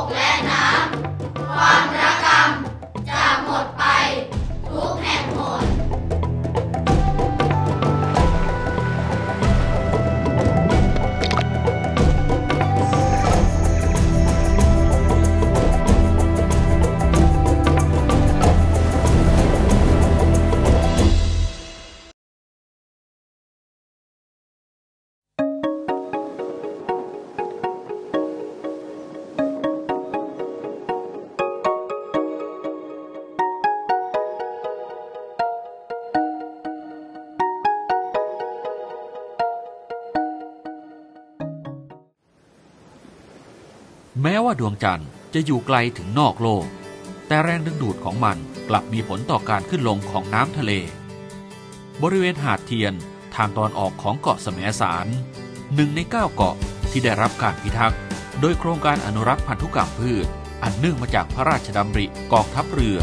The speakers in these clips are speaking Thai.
กและน้ แม้ว่าดวงจันทร์จะอยู่ไกลถึงนอกโลก แต่แรงดึงดูดของมันกลับมีผลต่อการขึ้นลงของน้ำทะเล บริเวณหาดเทียนทางตอนออกของเกาะแสมสารหนึ่งในเก้าเกาะที่ได้รับการพิทักษ์โดยโครงการอนุรักษ์พันธุกรรมพืช อันเนื่องมาจากพระราชดำริกองทัพเรือ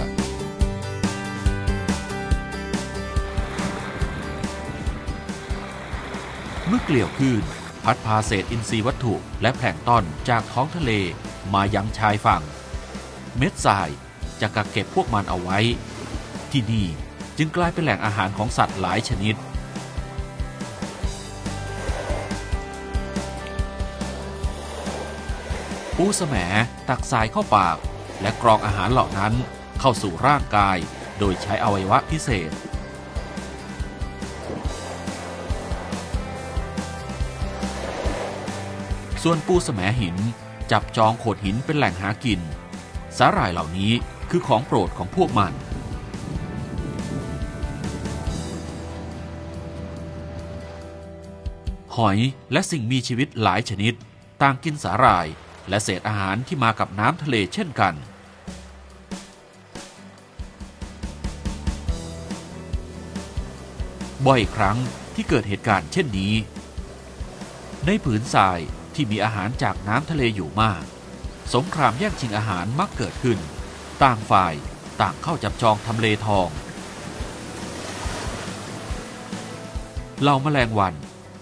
เมื่อเกลี่ยวคลื่น พัดพาเศษอินทรีย์วัตถุและแผลงต้อนจากท้องทะเลมายังชายฝั่ง เม็ดทรายจะกักเก็บพวกมันเอาไว้ ที่นี่จึงกลายเป็นแหล่งอาหารของสัตว์หลายชนิด ปูแสมตักทรายเข้าปาก และกรองอาหารเหล่านั้นเข้าสู่ร่างกายโดยใช้อวัยวะพิเศษ ส่วนปูแสมหินจับจองโขดหินเป็นแหล่งหากิน สาหร่ายเหล่านี้คือของโปรดของพวกมัน หอยและสิ่งมีชีวิตหลายชนิด ต่างกินสาหร่ายและเศษอาหารที่มากับน้ำทะเลเช่นกัน บ่อยครั้งที่เกิดเหตุการณ์เช่นนี้ ในผืนทราย ที่มีอาหารจากน้ำทะเลอยู่มาก สงครามแย่งชิงอาหารมักเกิดขึ้น ต่างฝ่ายต่างเข้าจับจองทำเลทองเหล่าแมลงวัน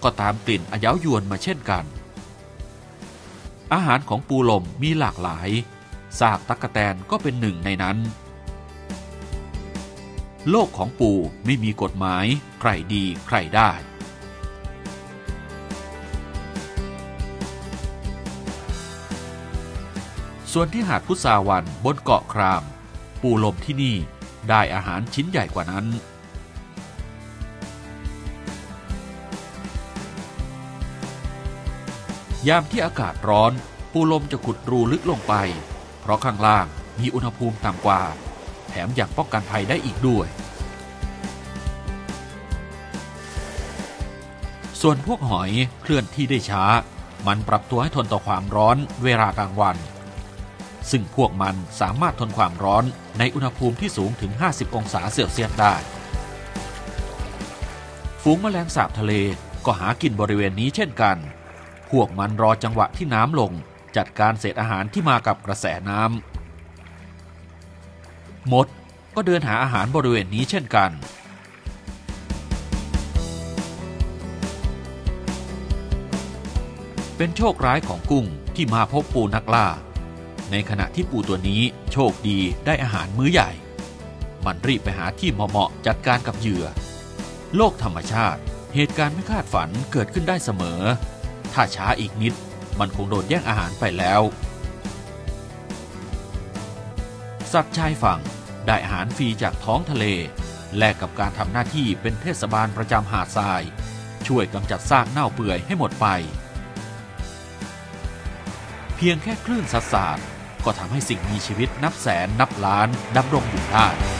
ก็ตามกลิ่นอเย้ายวนมาเช่นกัน อาหารของปูลมมีหลากหลายซากตักกะแตนก็เป็นหนึ่งในนั้น โลกของปูไม่มีกฎหมาย ใครดีใครได้ ส่วนที่หาดพุทราวันบนเกาะคราม ปูลมที่นี่ได้อาหารชิ้นใหญ่กว่านั้น ยามที่อากาศร้อน ปูลมจะขุดรูลึกลงไป เพราะข้างล่างมีอุณหภูมิต่ำกว่า แถมยังป้องกันภัยได้อีกด้วย ส่วนพวกหอยเคลื่อนที่ได้ช้า มันปรับตัวให้ทนต่อความร้อนเวลากลางวัน ซึ่งพวกมันสามารถทนความร้อนในอุณหภูมิที่สูงถึง 50 องศาเซลเซียสได้ ฝูงแมลงสาบทะเลก็หากินบริเวณนี้เช่นกัน พวกมันรอจังหวะที่น้ำลง จัดการเศษอาหารที่มากับกระแสน้ำมดก็เดินหาอาหารบริเวณนี้เช่นกัน เป็นโชคร้ายของกุ้งที่มาพบปูนักล่า ในขณะที่ปูตัวนี้โชคดีได้อาหารมื้อใหญ่ มันรีบไปหาที่เหมาะๆจัดการกับเหยื่อ โลกธรรมชาติ เหตุการณ์ไม่คาดฝันเกิดขึ้นได้เสมอ ถ้าช้าอีกนิด มันคงโดนแย่งอาหารไปแล้ว สัตว์ชายฝั่งได้อาหารฟรีจากท้องทะเล แลกกับการทำหน้าที่เป็นเทศบาลประจำหาดทราย ช่วยกำจัดซากเน่าเปื่อยให้หมดไป เพียงแค่คลื่นสัสาด ก็ทำให้สิ่งมีชีวิตนับแสนนับล้านดำรงอยู่ได้